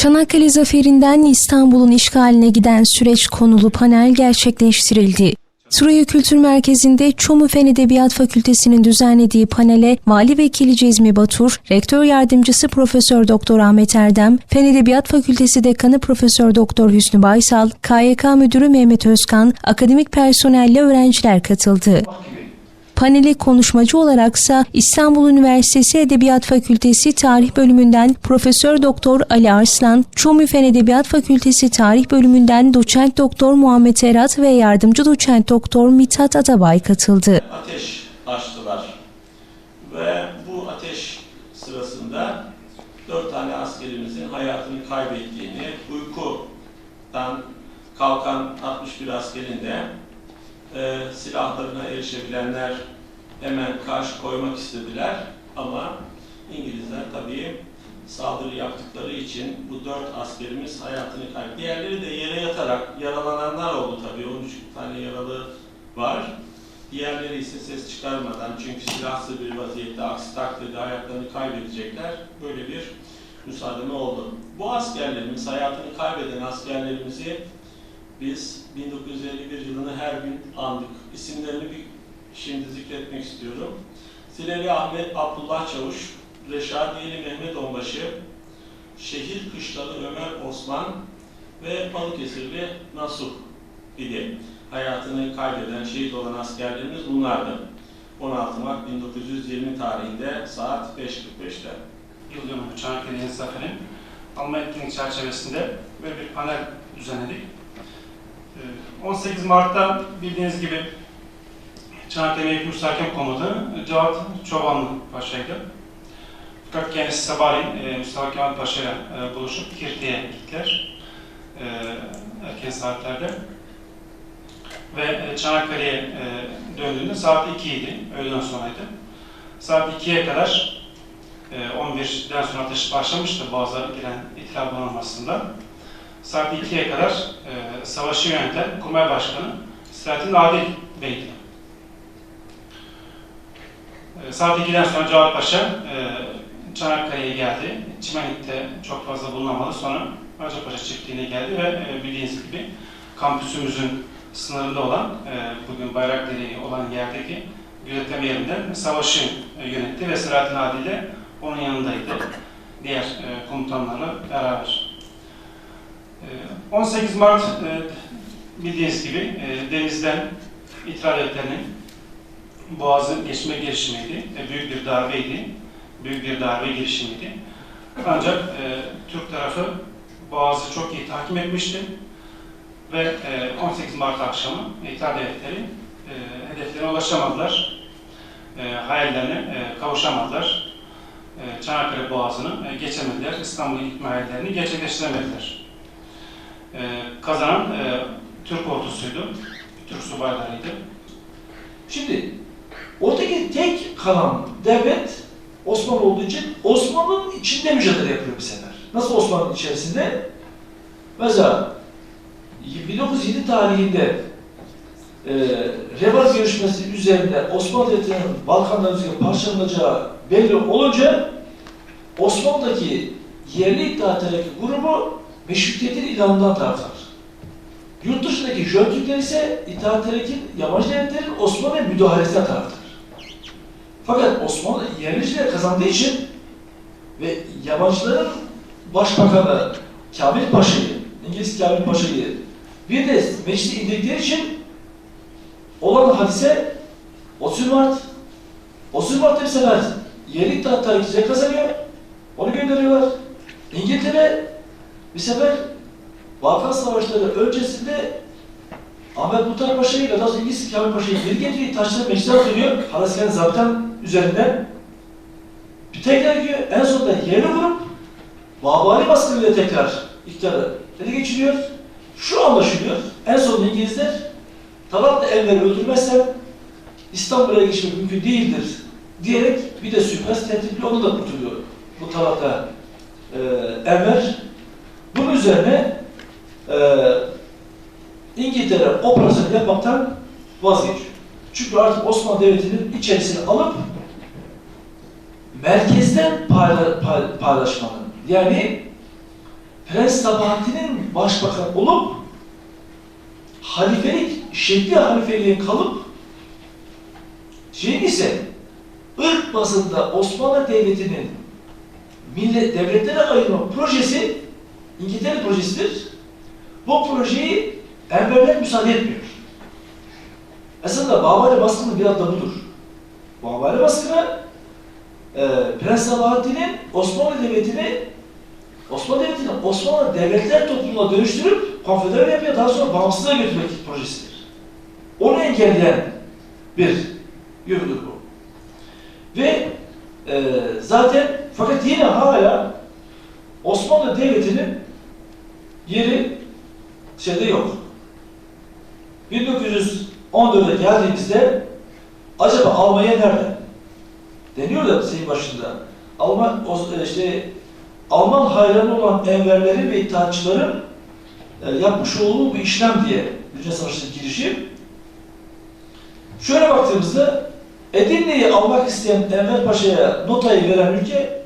Çanakkale Zaferi'nden İstanbul'un işgaline giden süreç konulu panel gerçekleştirildi. Suriye Kültür Merkezi'nde Çomu Fen Edebiyat Fakültesi'nin düzenlediği panele Vali Vekili Cezmi Batur, Rektör Yardımcısı Profesör Doktor Ahmet Erdem, Fen Edebiyat Fakültesi Dekanı Profesör Doktor Hüsnü Baysal, KYK Müdürü Mehmet Özkan, akademik personelle öğrenciler katıldı. Panele konuşmacı olaraksa İstanbul Üniversitesi Edebiyat Fakültesi Tarih Bölümünden Profesör Doktor Ali Arslan, Çomu Fen Edebiyat Fakültesi Tarih Bölümünden Doçent Doktor Muhammed Erat ve Yardımcı Doçent Doktor Mithat Atabay katıldı. ateş açtılar. Ve bu ateş sırasında dört tane askerimizin hayatını kaybettiğini, uykudan kalkan 61 askerin de e, silahlarına erişebilenler hemen karşı koymak istediler ama İngilizler tabii saldırı yaptıkları için bu dört askerimiz hayatını kaybetti. Diğerleri de yere yatarak yaralananlar oldu tabii. 13 tane yaralı var. Diğerleri ise ses çıkarmadan çünkü silahsız bir vaziyette aksi takdirde hayatlarını kaybedecekler. Böyle bir müsaademe oldu. Bu askerlerimiz, hayatını kaybeden askerlerimizi biz 1951 yılını her gün andık. İsimlerini bir şimdi zikretmek istiyorum. Sileli Ahmet Abdullah Çavuş, Reşadiyeli Mehmet Onbaşı, Şehir Kışlalı Ömer Osman ve Balıkesirli Nasuh idi. Hayatını kaybeden, şehit olan askerlerimiz bunlardı. 16 Mart 1920 tarihinde saat 5.45'te. yıl dönümü Çanakkale'nin zaferi alma etkinlik çerçevesinde böyle bir panel düzenledik. Ee, 18 Mart'ta bildiğiniz gibi Çanakkale Mevki Müstahakem Komutanı Cevat Çobanlı Paşa'ydı. Fakat kendisi sabahleyin e, Mustafa Kemal Paşa ile e, buluşup Kirti'ye gittiler. E, erken saatlerde. Ve e, Çanakkale'ye e, döndüğünde saat 2 idi, öğleden sonraydı. Saat 2'ye kadar e, 11'den sonra ateş başlamıştı bazı gelen itilaf donanmasında. Saat 2'ye kadar e, savaşı yöneten Kurmay Başkanı Selahattin Adil Bey'di. E, saat 2'den sonra Cevat Paşa e, Çanakkale'ye geldi. Çimenlik'te çok fazla bulunamadı. Sonra Hacıpaşa çiftliğine geldi ve e, bildiğiniz gibi kampüsümüzün sınırında olan, e, bugün Bayrakdere olan yerdeki gözetleme yerinden savaşı e, yönetti ve Selahattin Adil de onun yanındaydı. Diğer e, komutanlarla beraber. E, 18 Mart e, bildiğiniz gibi e, denizden itiraz devletlerinin Boğaz'ı geçme girişimiydi. Büyük bir darbeydi. Büyük bir darbe girişimiydi. Ancak e, Türk tarafı Boğaz'ı çok iyi takip etmişti ve e, 18 Mart akşamı itiraz devletleri e, hedeflerine ulaşamadılar. E, hayallerine e, kavuşamadılar. E, Çanakkale Boğazı'nı e, geçemediler. İstanbul'un ilk hayallerini gerçekleştiremediler. E, kazanan e, Türk ordusuydu. Türk subaylarıydı. Şimdi oradaki tek kalan devlet Osmanlı olduğu için Osmanlı'nın içinde mücadele yapıyor bir sefer. Nasıl Osmanlı'nın içerisinde? Mesela 1907 tarihinde e, Reval görüşmesi üzerinde Osmanlı Devleti'nin Balkanlar üzerinde parçalanacağı belli olunca Osmanlı'daki yerli İttihat Terakki grubu meşrutiyetin ilanından taraftar. Yurt dışındaki Jön Türkler ise İttihat Terakki'nin yabancı devletlerin Osmanlı'ya müdahalesine taraftar. Fakat Osmanlı yerliciler kazandığı için ve yabancıların başbakanı Kamil Paşa'yı, İngiliz Kamil Paşa'yı bir de meclise indirdikleri için olan hadise 30 Mart 30 Mart'ta bir sefer İttihat Terakki'ye kazanıyor. Onu gönderiyorlar. İngiltere bir sefer Balkan Savaşları öncesinde Ahmet Muhtar Paşa'yı ile sonra İngiliz Kamil Paşa'yı geri getiriyor, taşları meclise atıyor. Halasken zabıtan üzerinden. Bir tekrar gidiyor. En sonunda yerli grup Babali baskınıyla tekrar iktidarı ele geçiriyor. Şu anlaşılıyor. En sonunda İngilizler Talatlı Enver'i öldürmezsen İstanbul'a geçmek mümkün değildir diyerek bir de suikast tertipli onu da kurtuluyor. Bu Talatlı e, Enver. Bunun üzerine e, İngiltere operasyonu yapmaktan vazgeçiyor. Çünkü artık Osmanlı Devleti'nin içerisine alıp merkezden payla, pay, paylaşmanın yani Prens Sabahattin'in başbakan olup halifelik, şekli halifeliğe kalıp şeyin ise ırk bazında Osmanlı Devleti'nin millet devletlere ayırma projesi İngiltere projesidir. Bu projeyi Enverler müsaade etmiyor. Aslında Babali baskını bir adı budur. Babali baskını e, Prens Sabahattin'in Osmanlı Devleti'ni Osmanlı Devleti'ni Osmanlı Devletler topluluğuna dönüştürüp konfedere yapıya daha sonra bağımsızlığa götürmek projesidir. Onu engelleyen bir yönüdür bu. Ve e, zaten fakat yine hala Osmanlı Devleti'nin yeri şeyde yok. 1914'e geldiğimizde acaba Almanya nerede? Deniyor da senin başında. Alman o- işte Alman hayranı olan Enverlerin ve İttihatçıların e, yapmış olduğu bu işlem diye Dünya Savaşı'nın girişi. Şöyle baktığımızda Edirne'yi almak isteyen Enver Paşa'ya notayı veren ülke.